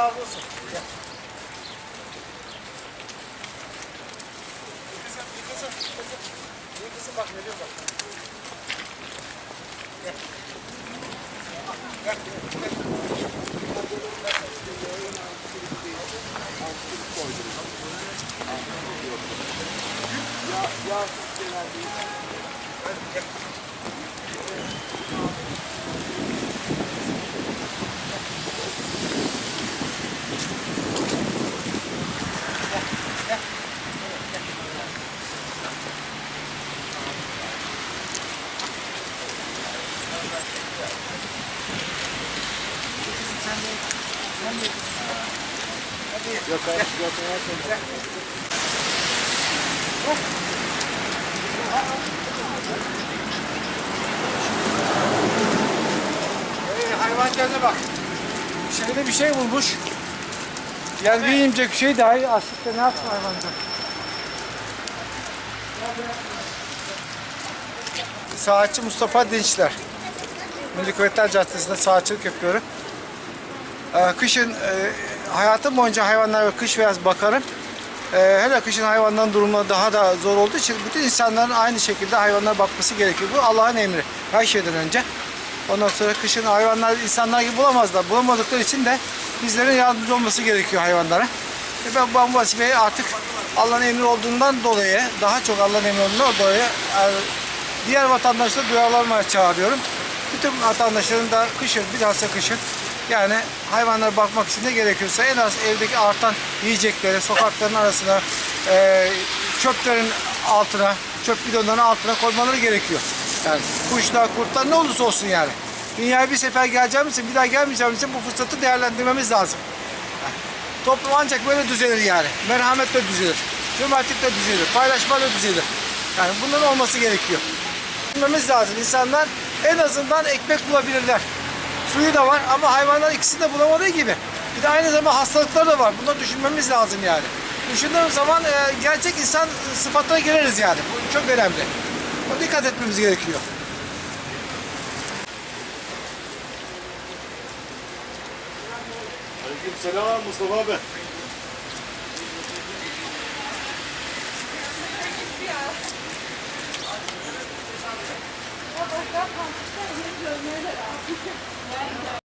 razı olsun. Gel. Kızım, kızım, kızım. İyi kızım bak veriyor bak. Gel. Gel, gel, gel. Yok yok yok. Hayvan kendine bak. Şeyde bir şey bulmuş. Yani bir yiyecek şey dahi açlıkta ne yapsın hayvancak? Saatçi Mustafa Dinçler. Milli Kuvvetler Caddesi'nde saatçilik yapıyorum. Ee, kışın e, hayatım boyunca hayvanlara kış ve yaz bakarım. Ee, hele kışın hayvanların durumu daha da zor olduğu için bütün insanların aynı şekilde hayvanlara bakması gerekiyor. Bu Allah'ın emri her şeyden önce. Ondan sonra kışın hayvanlar insanlar gibi bulamazlar. Bulamadıkları için de bizlerin yardımcı olması gerekiyor hayvanlara. Ve ben bu vazifeyi artık Allah'ın emri olduğundan dolayı, daha çok Allah'ın emri olduğundan dolayı e, diğer vatandaşları duyarlanmaya çağırıyorum. Bütün vatandaşların da kışın, bilhassa kışın yani hayvanlara bakmak için ne gerekiyorsa en az evdeki artan yiyecekleri sokakların arasına, e, çöplerin altına, çöp bidonlarının altına koymaları gerekiyor. Yani kuşlar, kurtlar ne olursa olsun yani. Dünyaya bir sefer geleceğimiz için, bir daha gelmeyeceğimiz için bu fırsatı değerlendirmemiz lazım. Toplum ancak böyle düzelir yani. Merhametle düzelir. Cömertlikle düzelir. Paylaşmayla düzelir. Yani bunların olması gerekiyor. Bilmemiz lazım. İnsanlar en azından ekmek bulabilirler. Suyu da var ama hayvanlar ikisini de bulamadığı gibi. Bir de aynı zamanda hastalıkları da var. Bunları düşünmemiz lazım yani. Düşündüğümüz zaman e, gerçek insan sıfatına gireriz yani. Bu çok önemli. O dikkat etmemiz gerekiyor. Aleyküm selam Mustafa abi biraz daha kalkışlar yeri görmeye de lazım.